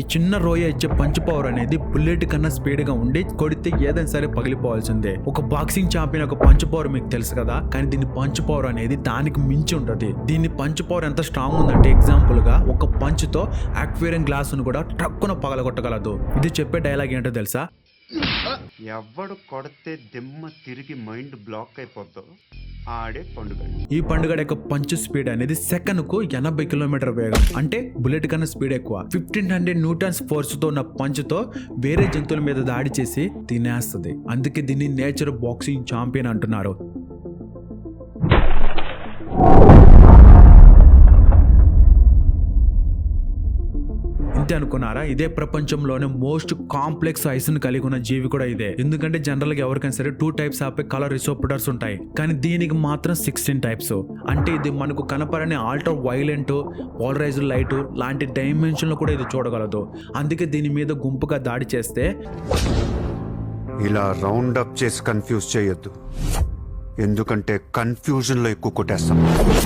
ఈ చిన్న రోయ ఇచ్చే పంచ్ పవర్ అనేది బుల్లెట్ కన్నా స్పీడ్గా ఉండి కొడితే ఏదైనా సరే పగిలిపోవాల్సిందే. ఒక బాక్సింగ్ ఛాంపియన్ ఒక పంచ్ పవర్ మీకు తెలుసు కదా? కానీ దీని పంచ్ పవర్ అనేది దానికి మించి ఉంటుంది. దీని పంచ్ పవర్ ఎంత స్ట్రాంగ్ ఉందంటే ఎగ్జాంపుల్గా ఒక పంచ్తో అక్వేరియం గ్లాస్ను కూడా ట్రక్కున పగలగొట్టగలదు. ఇది చెప్పే డైలాగ్ ఏంటో తెలుసా? ఎవడు కొడితే దిమ్మ తిరిగి మైండ్ బ్లాక్ అయిపోద్దో? ఆడే పండుగ ఈ పండుగ యొక్క పంచ్ స్పీడ్ అనేది సెకండ్కు ఎనభై కిలోమీటర్ వేగం. అంటే బుల్లెట్ కన్నా స్పీడ్ ఎక్కువ. ఫిఫ్టీన్ హండ్రెడ్ న్యూటన్స్ ఫోర్స్తో ఉన్న పంచ్తో వేరే జంతువుల మీద దాడి చేసి తినేస్తుంది. అందుకే దీన్ని నేచర్ బాక్సింగ్ ఛాంపియన్ అంటున్నారు. అంతే అనుకున్నారా? ఇదే ప్రపంచంలోనే మోస్ట్ కాంప్లెక్స్ ఐస్ను కలిగి ఉన్న జీవి కూడా ఇదే. ఎందుకంటే జనరల్గా ఎవరికైనా సరే two types of colour receptors ఉంటాయి. కానీ దీనికి మాత్రం సిక్స్టీన్ టైప్స్ అంటే ఇది మనకు కనపడని ఆల్టర్ వైలెంట్ పోలరైజ్డ్ లైట్ లాంటి డైమెన్షన్లో కూడా ఇది చూడగలదు. అందుకే దీని మీద గుంపుగా దాడి చేస్తే ఇలా రౌండ్ అప్ చేసి కన్ఫ్యూజ్ చేయొద్దు. ఎందుకంటే కన్ఫ్యూజన్లో ఎక్కువ కొట్టేస్తాం.